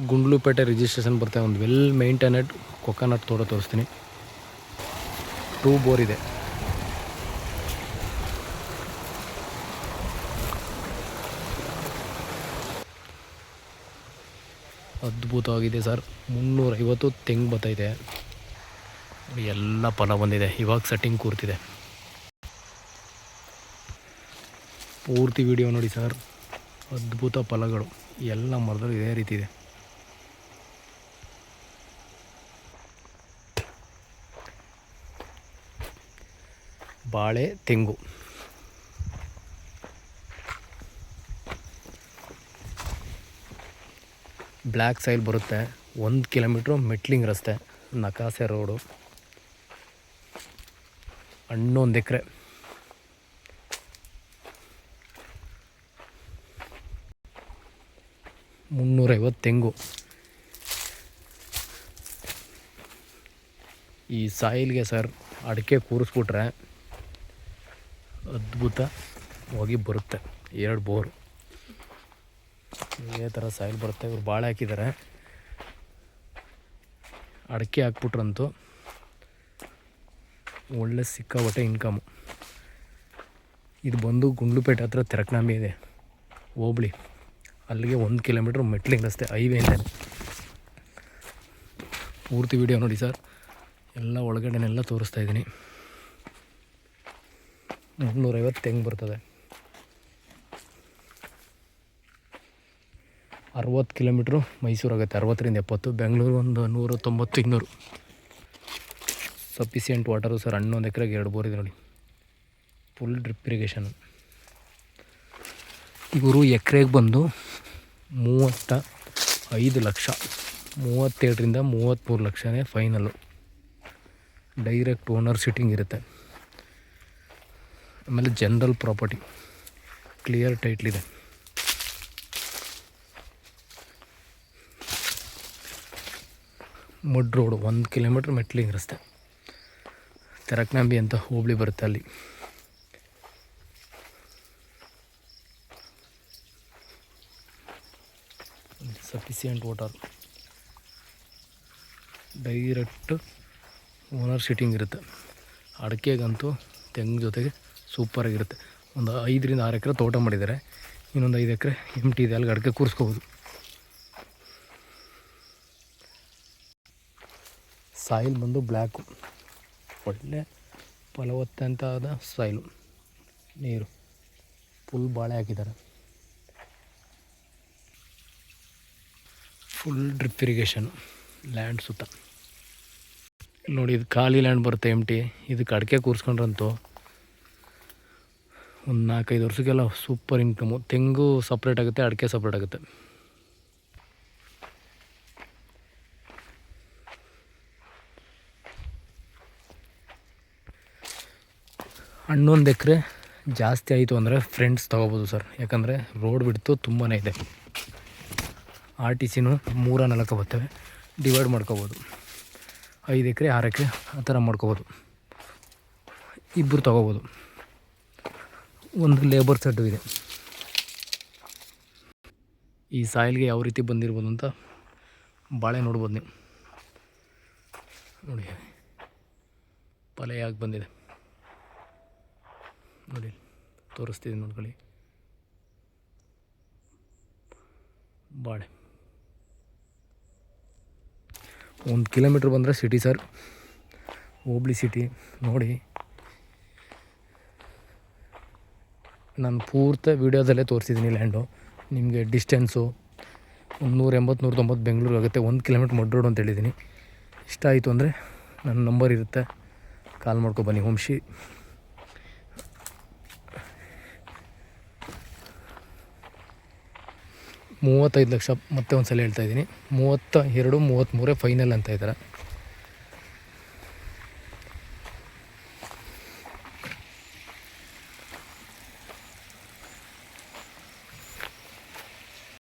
Gundlupet registration ಬರುತ್ತೆ ಒಂದು well ಮೇಂಟೈನೆಡ್ coconut ತೋಟ ತೋರಿಸ್ತೀನಿ. ಟೂ ಬೋರ್ ಇದೆ. ಅದ್ಭುತವಾಗಿದೆ ಸರ್. ಮುನ್ನೂರೈವತ್ತು ತೆಂಗು ಬತ್ತೈತೆ. ಎಲ್ಲ ಫಲ ಬಂದಿದೆ. ಇವಾಗ ಸೆಟ್ಟಿಂಗ್ ಕೂರ್ತಿದೆ. ಪೂರ್ತಿ ವಿಡಿಯೋ ನೋಡಿ ಸರ್. ಅದ್ಭುತ ಫಲಗಳು. ಎಲ್ಲ ಮರದಲ್ಲೂ ಇದೇ ರೀತಿ ಇದೆ. ಬಾಳೆ, ತೆಂಗು. ಬ್ಲ್ಯಾಕ್ ಸೈಲ್ ಬರುತ್ತೆ. ಒಂದು ಕಿಲೋಮೀಟ್ರು ಮೆಟ್ಲಿಂಗ್ ರಸ್ತೆ, ನಕಾಸೆ ರೋಡು. ಹಣ್ಣೊಂದು ಎಕರೆ. ಮುನ್ನೂರೈವತ್ತು ತೆಂಗು. ಈ ಸಾಯಿಲ್ಗೆ ಸರ್ ಅಡಿಕೆ ಕೂರಿಸ್ಬಿಟ್ರೆ ಅದ್ಭುತ ಹೋಗಿ ಬರುತ್ತೆ. ಎರಡು ಬೋರು. ಇದೇ ಥರ ಸಾಯಿಲ್ ಬರುತ್ತೆ. ಇವ್ರು ಬಾಳೆ ಹಾಕಿದ್ದಾರೆ. ಅಡಿಕೆ ಹಾಕ್ಬಿಟ್ರಂತೂ ಒಳ್ಳೆ ಸಿಕ್ಕಾಬಟ್ಟೆ ಇನ್ಕಮು ಇದು ಬಂದು ಗುಂಡ್ಲುಪೇಟೆ ಹತ್ರ ತೆರಕ್ನಾಂಬಿ ಇದೆ. ಹೋಬಳಿ. ಅಲ್ಲಿಗೆ ಒಂದು ಕಿಲೋಮೀಟ್ರ್ ಮೆಟ್ಲಿಂಗ್ ರಸ್ತೆ, ಹೈವೇ ಇದೆ. ಪೂರ್ತಿ ವಿಡಿಯೋ ನೋಡಿ ಸರ್. ಎಲ್ಲ ಒಳಗಡೆನೆಲ್ಲ ತೋರಿಸ್ತಾ ಇದ್ದೀನಿ. ಮುನ್ನೂರೈವತ್ತು ತೆಂಗು ಬರ್ತದೆ? ಅರವತ್ತು ಕಿಲೋಮೀಟ್ರು ಮೈಸೂರು ಆಗುತ್ತೆ ಅರವತ್ತರಿಂದ ಎಪ್ಪತ್ತು, ಬೆಂಗಳೂರು ಒಂದು ನೂರ, ತೊಂಬತ್ತು, ಇನ್ನೂರು. ಸಫಿಸಿಯೆಂಟ್ ವಾಟರು ಸರ್, ಹನ್ನೊಂದು ಎಕರೆಗೆ ಎರಡು ಬೋರ್ ಇದೆ ನೋಡಿ. ಫುಲ್ ಡ್ರಿಪ್ ಇರಿಗೇಷನ್ ಇವರು ಎಕರೆಗೆ ಬಂದು ಮೂವತ್ತ ಐದು ಲಕ್ಷ ಮೂವತ್ತೆರಡರಿಂದ ಮೂವತ್ತ್ಮೂರು ಲಕ್ಷನೇ ಫೈನಲ್ಲು ಡೈರೆಕ್ಟ್ ಓನರ್ ಸಿಟ್ಟಿಂಗ್ ಇರುತ್ತೆ. ಆಮೇಲೆ ಜನರಲ್ ಪ್ರಾಪರ್ಟಿ ಕ್ಲಿಯರ್ ಟೈಟ್ಲಿದೆ ಮುಡ್ ರೋಡು ಒಂದು ಕಿಲೋಮೀಟ್ರ್ ಮೆಟ್ಲಿಂಗ್ ರಸ್ತೆ. ತೆರಕ್ನಾಂಬಿ ಅಂತ ಹೋಬಳಿ ಬರುತ್ತೆ ಅಲ್ಲಿ. Sufficient water direct owner sitting ಇರುತ್ತೆ. ಅಡಿಕೆಗಂತೂ ತೆಂಗು ಜೊತೆಗೆ ಸೂಪರಾಗಿರುತ್ತೆ ಒಂದು ಐದರಿಂದ ಆರು ಎಕರೆ ತೋಟ ಮಾಡಿದ್ದಾರೆ. ಇನ್ನೊಂದು ಐದು ಎಕರೆ ಎಂ ಟಿ ಇದೆ. ಅಲ್ಲಿ ಅಡಿಕೆ ಕೂರಿಸ್ಕೋಬೋದು. ಸಾಯಿಲ್ ಬಂದು ಬ್ಲ್ಯಾಕು ಒಳ್ಳೆ ಫಲವತ್ತಂತಾದ ಸಾಯಿಲು. ನೀರು. ಫುಲ್ ಬಾಳೆ ಹಾಕಿದ್ದಾರೆ. Full drip irrigation. ಲ್ಯಾಂಡ್ ಸುತ್ತ. ನೋಡಿ, ಇದು ಖಾಲಿ ಲ್ಯಾಂಡ್ ಬರುತ್ತೆ ಎಂ ಟಿ ಇದಕ್ಕೆ ಅಡಿಕೆ ಕೂರಿಸ್ಕೊಂಡ್ರಂತೂ ಒಂದು ನಾಲ್ಕೈದು ವರ್ಷಕ್ಕೆಲ್ಲ ಸೂಪರ್ ಇನ್ಕಮು ತೆಂಗು ಸಪ್ರೇಟ್ ಆಗುತ್ತೆ, ಅಡಿಕೆ ಸಪ್ರೇಟ್ ಆಗುತ್ತೆ. ಹನ್ನೊಂದು ಎಕರೆ ಜಾಸ್ತಿ ಆಯಿತು ಅಂದರೆ ಫ್ರೆಂಡ್ಸ್ ತೊಗೋಬೋದು ಸರ್ ಯಾಕಂದರೆ ರೋಡ್ ಬಿಡ್ತು ತುಂಬಾ ಇದೆ. ಆರ್ ಟಿ ಸಿನೂ ಮೂರ ನಾಲ್ಕು ಬರ್ತವೆ. ಡಿವೈಡ್ ಮಾಡ್ಕೋಬೋದು. ಐದು ಎಕರೆ, ಆರು ಎಕರೆ, ಆ ಥರ ಮಾಡ್ಕೋಬೋದು. ಇಬ್ಬರು ತೊಗೋಬೋದು. ಒಂದು ಲೇಬರ್ ಸೆಡ್ಡು ಇದೆ. ಈ ಸಾಯಿಲ್ಗೆ ಯಾವ ರೀತಿ ಬಂದಿರ್ಬೋದು ಅಂತ ಬಾಳೆ ನೋಡ್ಬೋದು ನೀವು. ನೋಡಿ, ಪಲೆಯಾಗಿ ಬಂದಿದೆ. ನೋಡಿ ತೋರಿಸ್ತಿದ್ದೀನಿ ನೋಡ್ಕೊಳ್ಳಿ. ಬಾಳೆ. ಒಂದು ಕಿಲೋಮೀಟ್ರ್ ಬಂದರೆ ಸಿಟಿ ಸರ್ ಹೋಬ್ಳಿ ಸಿಟಿ ನೋಡಿ ನಾನು ಪೂರ್ತಿ ವೀಡಿಯೋದಲ್ಲೇ ತೋರಿಸಿದ್ದೀನಿ ಲ್ಯಾಂಡು. ನಿಮಗೆ ಡಿಸ್ಟೆನ್ಸು ಒಂದು ನೂರ ಎಂಬತ್ತು, ನೂರ ತೊಂಬತ್ತು ಬೆಂಗಳೂರು ಆಗುತ್ತೆ. ಒಂದು ಕಿಲೋಮೀಟ್ರ್ ಮಡ್ ರೋಡ್ ಅಂತ ಹೇಳಿದ್ದೀನಿ. ಇಷ್ಟ ಆಯಿತು ಅಂದರೆ ನನ್ನ ನಂಬರ್ ಇರುತ್ತೆ. ಕಾಲ್ ಮಾಡ್ಕೊ ಬನ್ನಿ ವಂಶಿ ಮೂವತ್ತೈದು ಲಕ್ಷ, ಮತ್ತೆ ಒಂದು ಸಲ ಹೇಳ್ತಾ ಇದ್ದೀನಿ. ಮೂವತ್ತ, ಎರಡು ಮೂವತ್ತ್ಮೂರೇ ಫೈನಲ್ ಅಂತ ಇದ್ದಾರೆ.